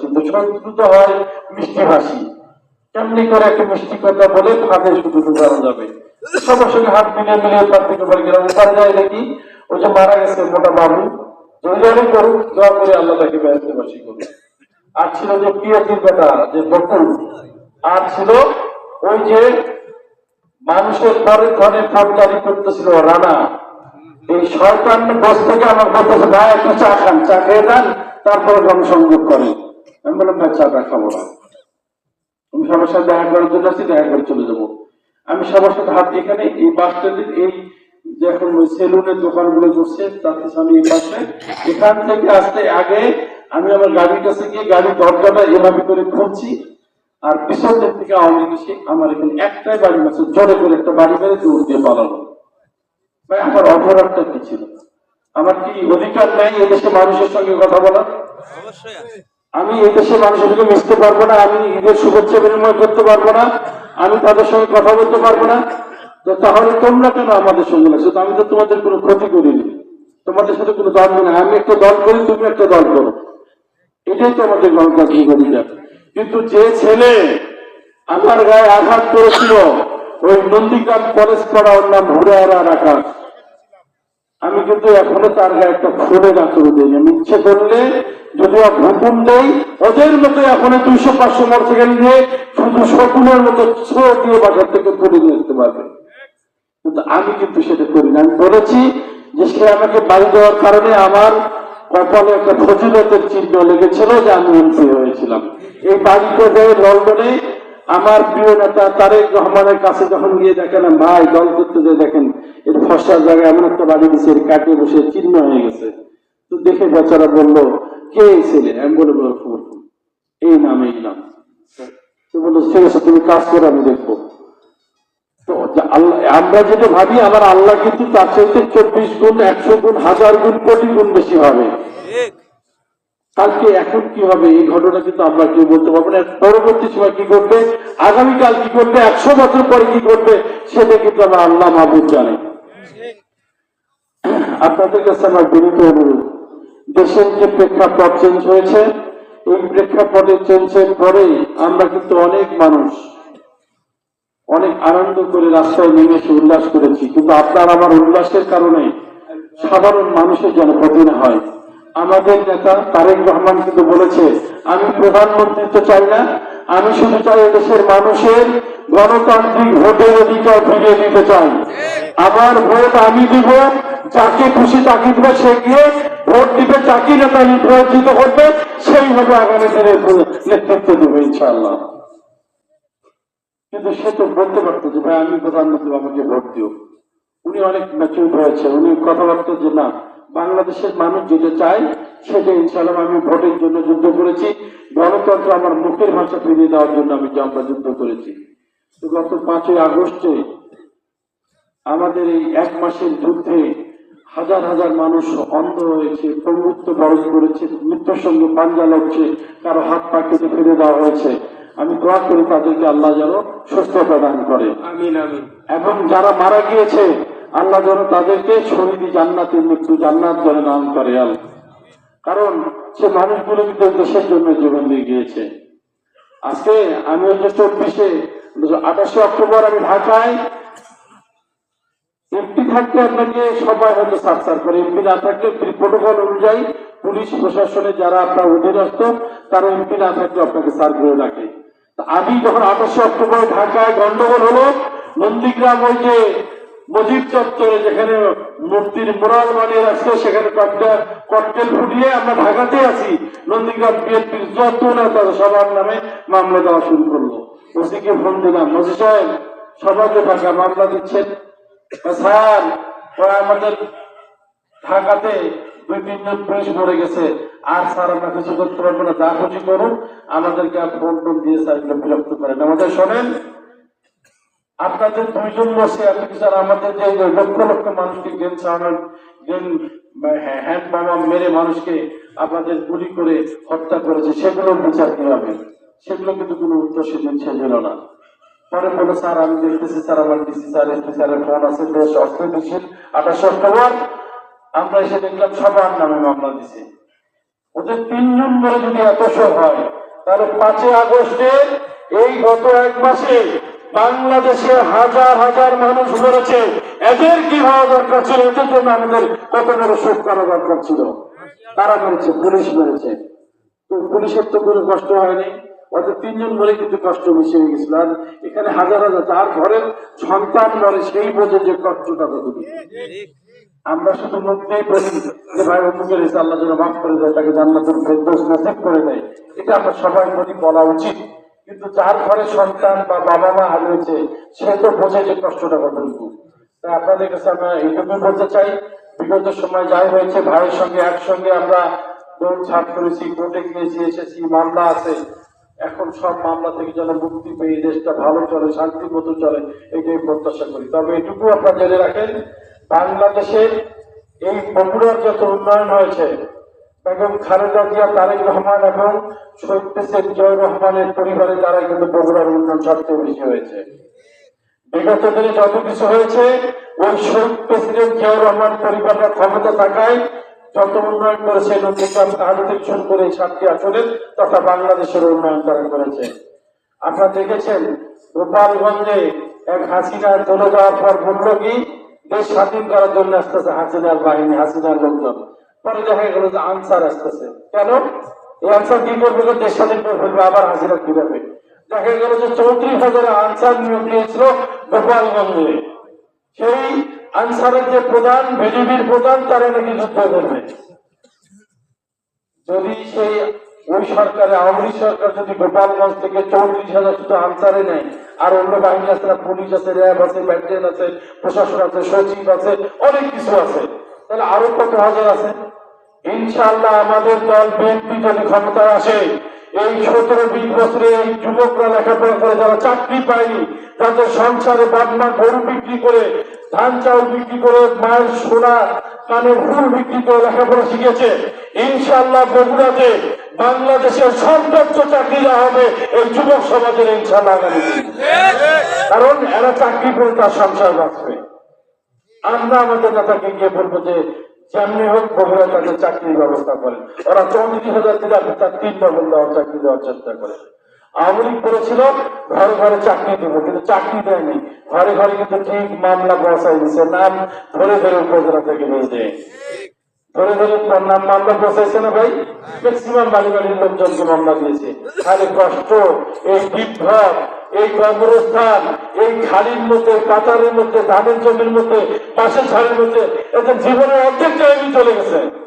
যাচ্ছি তো শত্রু তো হয় মিষ্টি ভাষী কেমনি করে একটা মিষ্টি কথা বলে ফাঁদে শুধু ঢুকানো যাবে। সবার সঙ্গে হাত মিলিয়ে মিলিয়ে তার থেকে বলে গেলাম। উপায় যায় নাকি ওই যে মারা গেছে মোটা বাবু। জয়ী করুক, দোয়া করে আল্লাহ তাকে ব্যস্ত বাসী করুক। আর ছিল যে প্রিয়তির বেটা যে বকুল, আর ছিল ওই যে মানুষের পরে ঘরে ফৌজদারি করতেছিল, রানা। এই শয়তান বস থেকে আমার বলতেছে, ভাই, একটু চা খান। চা খেয়ে যান, তারপরে জনসংযোগ করেন। আমি বললাম ভাই চাটা খাব না। আমি সবার সাথে দেখা করার জন্য আসছি, দেখা করে চলে যাব। আমি সবার সাথে হাত এখানে, এই বাস স্ট্যান্ডের এই যে এখন ওই সেলুনের দোকানগুলো করছে তাতে সামনে এই পাশে এখান থেকে আসতে আগে আমি আমার গাড়ির কাছে গিয়ে গাড়ির দরজাটা এভাবে করে খুলছি, আর পিছন দিক থেকে আওয়ামী এসে আমার এখানে একটাই বাড়ি আছে জোরে করে একটা বাড়ি মেরে দৌড় দিয়ে পালানো ভাই, আমার অপরাধটা কি ছিল? আমার কি অধিকার নাই এদেশে মানুষের সঙ্গে কথা বলার? অবশ্যই আমি এই দেশের মানুষের মিশতে পারব না, আমি ঈদের শুভেচ্ছা বিনিময় করতে পারব না, আমি তাদের সঙ্গে কথা বলতে পারব না। তো তাহলে তোমরা কেন আমাদের সঙ্গে লাগছো আমি তো তোমাদের কোনো ক্ষতি করিনি। তোমাদের সাথে কোনো দল না আমি একটা দল করি, তুমি একটা দল করো। এটাই তো আমাদের গণতান্ত্রিক অধিকার। কিন্তু যে ছেলে আমার গায়ে আঘাত করেছিল, ওই নন্দীগ্রাম কলেজ পড়া ওর নাম হুড়ারা রাখা আমি কিন্তু এখনও তার গায়ে একটা ফুলের আঁচড় দিই আমি ইচ্ছে করলে যদি ও হুকুম দেই, ওদের মতো এখন দুইশো পাঁচশো মোটরসাইকেল দিয়ে শুধু শকুনের মতো ছো দিয়ে বাজার থেকে তুলে নিয়ে আসতে পারবে। কিন্তু আমি কিন্তু সেটা করি না। আমি বলেছি যে সে আমাকে বাড়ি দেওয়ার কারণে আমার কপালে একটা ফজিলতের চিহ্ন লেগেছিল যে আমি এমপি হয়েছিলাম। এই বাড়িতে দেয় লন্ডনে আমার প্রিয় নেতা তারেক রহমানের কাছে যখন গিয়ে দেখেন, ভাই, দল করতে যে দেখেন এর ফসার জায়গায় এমন একটা বাড়ি দিচ্ছে এর কাটে বসে চিহ্ন হয়ে গেছে। তো দেখে বেচারা বলল কে এই ছেলে আমি বলে বলো খবর এই নাম এই নাম। তো বলল ঠিক আছে তুমি কাজ করে আমি দেখব। তো আল্লাহ আমরা যেটা ভাবি আমার আল্লাহ কিন্তু তার চাইতে চব্বিশ গুণ একশো গুণ হাজার গুণ কোটি গুণ বেশি হবে কালকে এখন কি হবে? এই ঘটনা কিন্তু আমরা কেউ বলতে পারব না। পরবর্তী সময় কি করবে আগামীকাল কি করবে একশো বছর পরে কি করবে সেটা কিন্তু আমার আল্লাহ মাহবুব জানে। আপনাদের কাছে আমার বিনীত অনুরোধ। দেশের যে প্রেক্ষাপট চেঞ্জ হয়েছে, এই আমরা কিন্তু অনেক মানুষ অনেক আনন্দ করে রাস্তায় নেমে এসে উল্লাস করেছি। কিন্তু আপনার আমার উল্লাসের কারণে সাধারণ মানুষের যেন ক্ষতি না হয়। আমাদের নেতা তারেক রহমান কিন্তু বলেছে, আমি প্রধানমন্ত্রী তো চাই না, আমি শুধু চাই দেশের মানুষের গণতান্ত্রিক ভোটের অধিকার ফিরিয়ে দিতে চাই। আমার ভোট আমি দিব, যাকে খুশি তাকে দিব, সে গিয়ে ভোট দিবে, যাকে নেতা নির্বাচিত করবে, সেই হবে আগামী দিনের নেতৃত্ব দেবে ইনশাআল্লাহ। কিন্তু সে তো বলতে পারতো যে, ভাই, আমি প্রধানমন্ত্রী, আমাকে ভোট দিও। উনি অনেক ম্যাচিউর হয়েছে। উনি কথাবার্তা যে, না, বাংলাদেশের মানুষ যেটা চায়, সেটা ইনশাল্লাহ আমি ভোটের জন্য যুদ্ধ করেছি। গণতন্ত্র আমার মুখের ভাষা ফিরিয়ে দেওয়ার জন্য আমি আমরা যুদ্ধ করেছি। গত পাঁচই আগস্টে আমাদের এই এক মাসের যুদ্ধে হাজার হাজার মানুষ অন্ধ হয়েছে প্রভুত্ব বরণ করেছে মৃত্যুর সঙ্গে পাঞ্জা লাগছে কারও হাত পা কেটে ফেলে দেওয়া হয়েছে। আমি দোয়া করি তাদেরকে আল্লাহ যেন সুস্থ প্রদান করে। এবং যারা মারা গিয়েছে আল্লাহ যেন তাদেরকে শহীদি জান্নাতে মৃত্যু জান্নাত যেন নাম করে আল্লাহ। কারণ সে মানুষগুলো কিন্তু দেশের জন্য জীবন দিয়ে গিয়েছে। আজকে আমি হচ্ছে চব্বিশে আঠাশে অক্টোবর আমি ঢাকায় এমপি থাকলে আপনাকে সবাই হয়তো সার্চার করে। এমপি না থাকলে প্রোটোকল অনুযায়ী পুলিশ, প্রশাসনে যারা আপনার অধীনস্থ, তারা এমপি না থাকলে আপনাকে সার করে রাখে। আমি যখন আঠাশে অক্টোবর ঢাকায় গন্ডগোল হলো, নন্দীগ্রাম ওই যে মজিব চত্বরে যেখানে মূর্তির মোরাল বানিয়ে রাখছে, সেখানে কয়েকটা ককটেল ফুটিয়ে আমরা ঢাকাতে আছি। নন্দীগ্রাম বিএনপির যত নেতা সবার নামে মামলা দেওয়া শুরু করল। ওসিকে ফোন দিলাম মজি সাহেব, সবাইকে মামলা দিচ্ছেন। স্যার আমাদের ঢাকাতে দুই তিনজন পুলিশ মরে গেছে। আর স্যার, আমরা কিছু করতে পারব না যা খুশি করুন। আমাদেরকে ফোন টোন দিয়ে স্যার বিরক্ত করেন আমাদের শোনেন, আপনাদের দুইজন বসে আপনি স্যার আমাদের যে লক্ষ লক্ষ মানুষকে গেন সামার গেন হ্যান্ড বোমা মেরে মানুষকে আপনাদের গুলি করে হত্যা করেছে সেগুলোর বিচার কি সেগুলো কিন্তু কোনো উত্তর সে দিল না। পরে বলে স্যার, আমি দেখতেছি, স্যার, আমার ডিসি স্যার, এসপি স্যারের ফোন আছে, বেশ অস্থিতিশীল আঠাশে অক্টোবর আমরা এসে দেখলাম, সবার নামে মামলা দিছে। ওদের তিনজন মিলে যদি এত শোক হয়, তাহলে পাঁচই আগস্টে এই গত এক মাসে বাংলাদেশে হাজার হাজার মানুষ মরেছে। এদের কি হওয়া দরকার ছিল? এদের জন্য আমাদের কত বড় শোক করা দরকার ছিল। তারা মেরেছে? পুলিশ মেরেছে। তো পুলিশের তো কোনো কষ্ট হয়নি। ওদের তিনজন মরে কিন্তু কষ্ট বেশি হয়ে গেছিল আর এখানে হাজার হাজার তার ঘরের সন্তান মরে সেই বোঝে যে কষ্টটা কতটুকু। আমরা শুধু মুখ দিয়ে বলি যে ভাই অমুকের আল্লাহ যেন মাফ করে দেয়, তাকে জান্নাতুল ফেরদৌস নসিব করে দেয়। এটা আমরা সবাই বলি, বলা উচিত। কিন্তু যার ঘরে সন্তান বা বাবা মা হারিয়েছে সে তো বোঝে যে কষ্টটা কতটুকু। তাই আপনাদের কাছে আমরা এইটুকু বলতে চাই, বিগত সময় যাই হয়েছে, ভাইয়ের সঙ্গে, একসঙ্গে আমরা দৌড় ছাপ করেছি কোর্টে গিয়েছি, এসেছি মামলা আছে। এখন সব মামলা থেকে যেন মুক্তি পেয়ে দেশটা ভালো চলে শান্তি মতো চলে, এটাই প্রত্যাশা করি। তবে এটুকু আপনারা জেনে রাখেন বাংলাদেশের এই বগুড়ার যত উন্নয়ন হয়েছে, বেগম খালেদা জিয়া, তারেক রহমান এবং শহীদ প্রেসিডেন্ট জয় রহমানের পরিবারে তারা কিন্তু বগুড়ার উন্নয়ন সবচেয়ে বেশি হয়েছে। বিগত দিনে যত কিছু হয়েছে, ওই শহীদ প্রেসিডেন্ট জিয়াউর রহমান পরিবারটা ক্ষমতা থাকায় যত উন্নয়ন করেছে নন্দীগ্রাম তাহলে থেকে শুরু করে সাতটি আসলে তথা বাংলাদেশের উন্নয়ন তারা করেছে। আপনারা দেখেছেন, গোপালগঞ্জে এক হাসিনা চলে যাওয়ার পর কি, দেশ স্বাধীন করার জন্য আসতেছে হাসিনার বাহিনী, হাসিনার লোকজন। পরে দেখা গেল যে আনসার আসতেছে। কেন? এই আনসার কি করবে দেশ স্বাধীন করে ফেলবে, আবার হাসিনা কীভাবে? দেখা গেল যে চৌত্রিশ হাজার আনসার নিয়োগ নিয়েছিল গোপালগঞ্জে। সেই আনসারের যে প্রধান বিজেপির প্রধান, তারা নাকি যুদ্ধ করবে। যদি সেই ওই সরকারে, আওয়ামী সরকার যদি গোপালগঞ্জ থেকে চৌত্রিশ হাজার শুধু আনসারে নেয়, আর অন্য বাহিনী আছে পুলিশ আছে, র্যাব আছে, ব্যাটালিয়ন আছে, প্রশাসন আছে, সচিব আছে, অনেক কিছু আছে, তাহলে আরও কত হাজার আছে? ইনশাল্লাহ আমাদের দল বিএনপি যদি ক্ষমতায় আসে এই সতেরো বিশ বছরে এই যুবকরা লেখাপড়া করে, যারা চাকরি পায়নি, তাদের সংসারে বাদমা গরু বিক্রি করে, ধান চাউল বিক্রি করে, মায়ের সোনা কানের ফুল বিক্রি করে লেখাপড়া শিখেছে। ইনশাআল্লাহ বগুড়াতে বাংলাদেশের সর্বোচ্চ চাকরি দেওয়া হবে এই যুবক সমাজের ইনশাআল্লাহ আগামী কারণ এরা চাকরি করে তার সংসার বাঁচবে। আমরা আমাদের নেতাকে গিয়ে বলব যে যেমনি হোক বগুড়া তাদের চাকরির ব্যবস্থা করে। ওরা চৌত্রিশ হাজার দিলে আপনি তার তিন ডবল দেওয়ার চাকরি দেওয়ার চেষ্টা করে। আওয়ামী করেছিল, ঘরে ঘরে চাকরি দেবো, কিন্তু চাকরি দেয়নি। ঘরে ঘরে কিন্তু ঠিক মামলা বসাই দিচ্ছে নাম ধরে ধরে উপজেলা থেকে নিয়ে দেয় ধরে ধরে মামলা না ভাই? ম্যাক্সিমাম মামলা কষ্ট, এই এই এই মধ্যে মধ্যে, ধানের জমির মধ্যে, পাশের মধ্যে জীবনের অর্ধেক জায়গায় চলে গেছে।